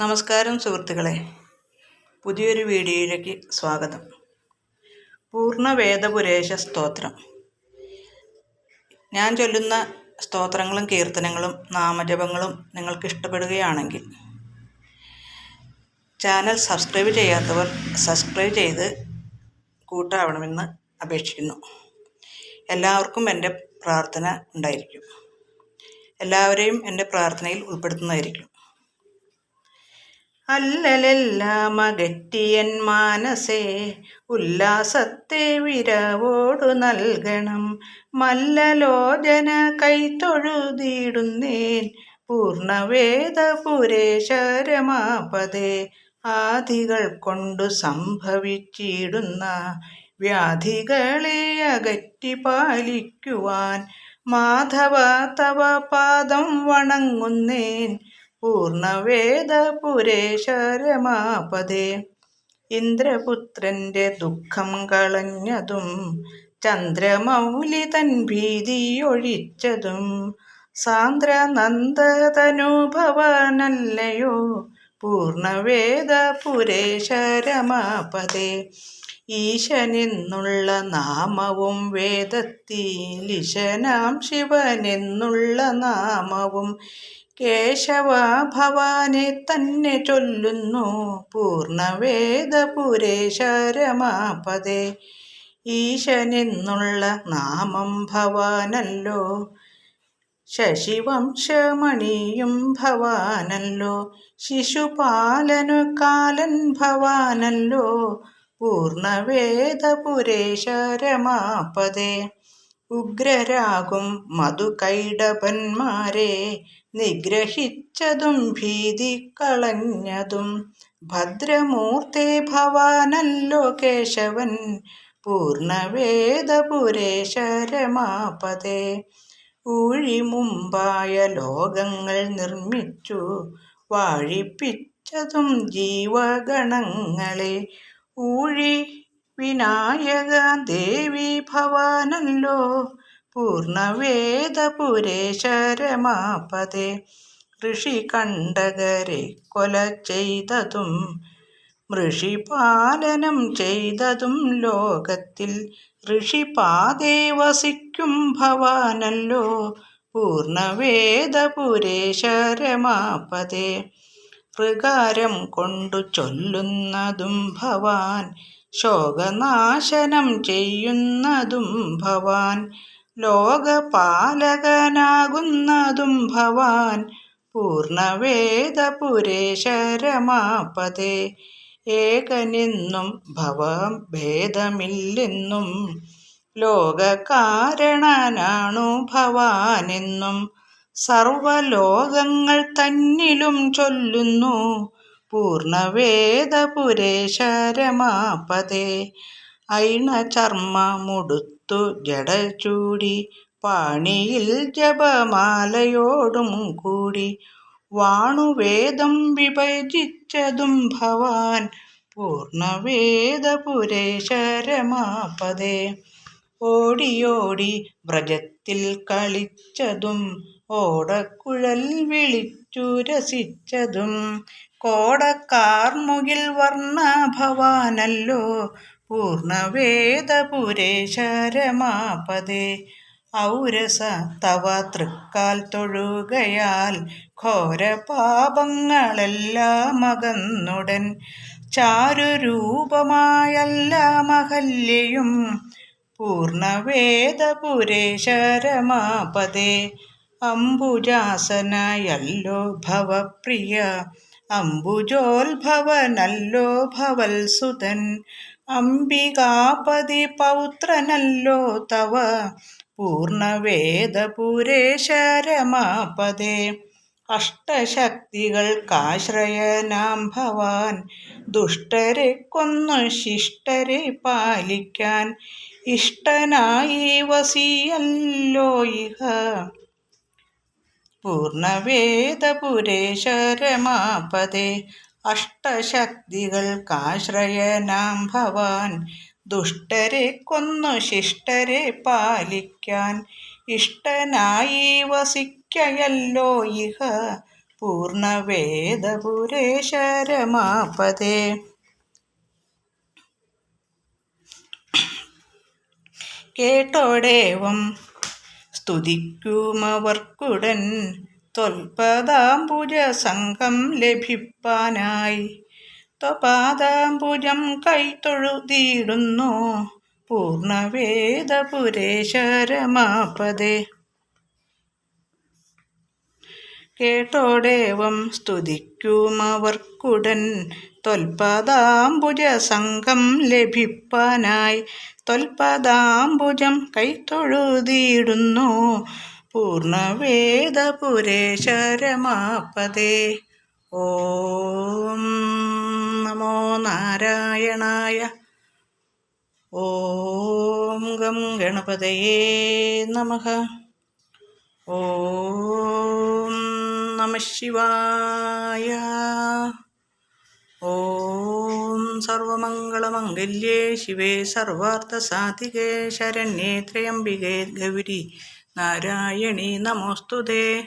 നമസ്കാരം സുഹൃത്തുക്കളെ. പുതിയൊരു വീഡിയോയിലേക്ക് സ്വാഗതം. പൂർണവേദപുരേശ സ്തോത്രം. ഞാൻ ചൊല്ലുന്ന സ്തോത്രങ്ങളും കീർത്തനങ്ങളും നാമജപങ്ങളും നിങ്ങൾക്ക് ഇഷ്ടപ്പെടുകയാണെങ്കിൽ ചാനൽ സബ്സ്ക്രൈബ് ചെയ്യാത്തവർ സബ്സ്ക്രൈബ് ചെയ്ത് കൂട്ടാവണമെന്ന് അപേക്ഷിക്കുന്നു. എല്ലാവർക്കും എന്റെ പ്രാർത്ഥന ഉണ്ടായിരിക്കും. എല്ലാവരെയും എന്റെ പ്രാർത്ഥനയിൽ ഉൾപ്പെടുത്തുന്നതായിരിക്കും. അല്ലലെല്ലാം അകറ്റിയൻ മാനസേ ഉല്ലാസത്തെ വിരവോടു നൽകണം. മല്ലലോചന കൈത്തൊഴുതിയിടുന്നേൻ പൂർണവേദ പുരേശരമാപതേ ആദികൾ കൊണ്ടു സംഭവിച്ചിടുന്ന വ്യാധികളെ അകറ്റി പാലിക്കുവാൻ മാധവ തവ പാദം വണങ്ങുന്നേൻ പൂർണവേദപുരേശരമാപതേ ഇന്ദ്രപുത്രന്റെ ദുഃഖം കളഞ്ഞതും ചന്ദ്രമൗലി തൻ ഭീതി ഒഴിച്ചതും സാന്ദ്രനന്ദതനുഭവനല്ലയോ. പൂർണവേദപുരേശരമാപതേ ഈശനെന്നുള്ള നാമവും വേദത്തിൽ ഈശനാം ശിവനെന്നുള്ള നാമവും കേശവ ഭവാനെ തന്നെ ചൊല്ലുന്നു. പൂർണവേദപുരേശരമാപതേ ഈശനെന്നുള്ള നാമം ഭവാനല്ലോ. ശശിവംശമണിയും ഭവാനല്ലോ. ശിശുപാലനു കാലൻ ഭവാനല്ലോ. പൂർണവേദപുരേശരമാപതേ ഉഗ്രരാകും മധുകൈടപന്മാരെ. നിഗ്രഹിച്ചതും ഭീതി കളഞ്ഞതും ഭദ്രമൂർത്തെ ഭവാനല്ലോ കേശവൻ. പൂർണവേദപുരേശരമാപതേ ഊഴി മുമ്പായ ലോകങ്ങൾ നിർമ്മിച്ചു. വാഴിപ്പിച്ചതും ജീവഗണങ്ങളെ. ഊഴി വിനായക ദേവി ഭവാനല്ലോ പൂർണവേദപുരേശരമാപതേ ഋഷി കണ്ടകരെ കൊല ചെയ്തതും ഋഷിപാലനം ചെയ്തതും ലോകത്തിൽ ഋഷിപാദേ വസിക്കും ഭവാനല്ലോ പൂർണവേദപുരേശരമാപതേ ഋകാരം കൊണ്ടു ചൊല്ലുന്നതും ഭവാൻ ശോകനാശനം ചെയ്യുന്നതും ഭവാൻ. ലോകപാലകനാകുന്നതും ഭവാൻ. പൂർണവേദപുരേശരമാപതേ ഏകനെന്നും ഭവഭേദമില്ലെന്നും ലോകകാരണനാണു ഭവാനെന്നും സർവലോകങ്ങൾ തന്നിലും ചൊല്ലുന്നു. പൂർണവേദപുരേശരമാപതേ അയിണചർമ്മമുടുത്തു ജടചൂടി പാണിയിൽ ജപമാലയോടും കൂടി. വാണുവേദം വിഭജിച്ചതും ഭവാൻ പൂർണവേദപുരേശരമാപതേ ഓടിയോടി വ്രജത്തിൽ കളിച്ചതും ഓടക്കുഴൽ വിളിച്ചു രസിച്ചതും കോടക്കാർമുകിൽ വർണ ഭവാനല്ലോ. പൂർണവേദപുരേശരമാപതേ ഔരസ തവ തൃക്കാൽ തൊഴുകയാൽ ഘോരപാപങ്ങളെല്ലാം അകന്നുടൻ. ചാരുരൂപമായല്ല മഹല്യയും പൂർണവേദപുരേശരമാപതേ അംബുജാസനയല്ലോ ഭവപ്രിയ. അംബുജോത്ഭവനല്ലോ ഭവൽസുതൻ അംബികാപതി പൗത്രനല്ലോ തവ. പൂർണവേദപുരേശരമാപതേ അഷ്ടശക്തികൾക്കാശ്രയനാം ഭവാൻ. ദുഷ്ടരെ കൊന്നു ശിഷ്ടരെ പാലിക്കാൻ. ഇഷ്ടനായി വസിയല്ലോ ഇഹ. പൂർണവേദപുരേശരമാപതേ അഷ്ടശക്തികൾക്കാശ്രയനാം ഭവാൻ. ദുഷ്ടരെ കൊന്നു ശിഷ്ടരെ പാലിക്കാൻ. ഇഷ്ടനായി വസിക്കയല്ലോ ഇഹ. പൂർണവേദപുരേശരമാപതേ കേട്ടോടേവം സ്തുതിക്കുമവർക്കുടൻ ത്വൽപദാംബുജ സംഘം ലഭിപ്പാനായി ത്വപാദാംബുജം കൈത്തൊഴുതിയിടുന്നു പൂർണവേദപുരേശരമാപതേ കേട്ടോടേവം സ്തുതിക്കുമവർക്കുടൻ ത്വൽപദാംബുജ സംഘം ലഭിപ്പാനായി തൊൽപദാംബുജം കൈത്തൊഴുതിയിടുന്നു പൂർണവേദപുരേശരമാപതേ ഓം നമോ നാരായണായ. ഓം ഗം ഗണപതയേ നമഃ. ഓം നമ ശിവായ. ഓം സർവമംഗളമംഗല്യേ ശിവേ സർവാർത്ഥസാധികേ ശരണ്യേ ത്രയംബികേ ഗൗരി. നാരായണീ നമോസ്തുതേ.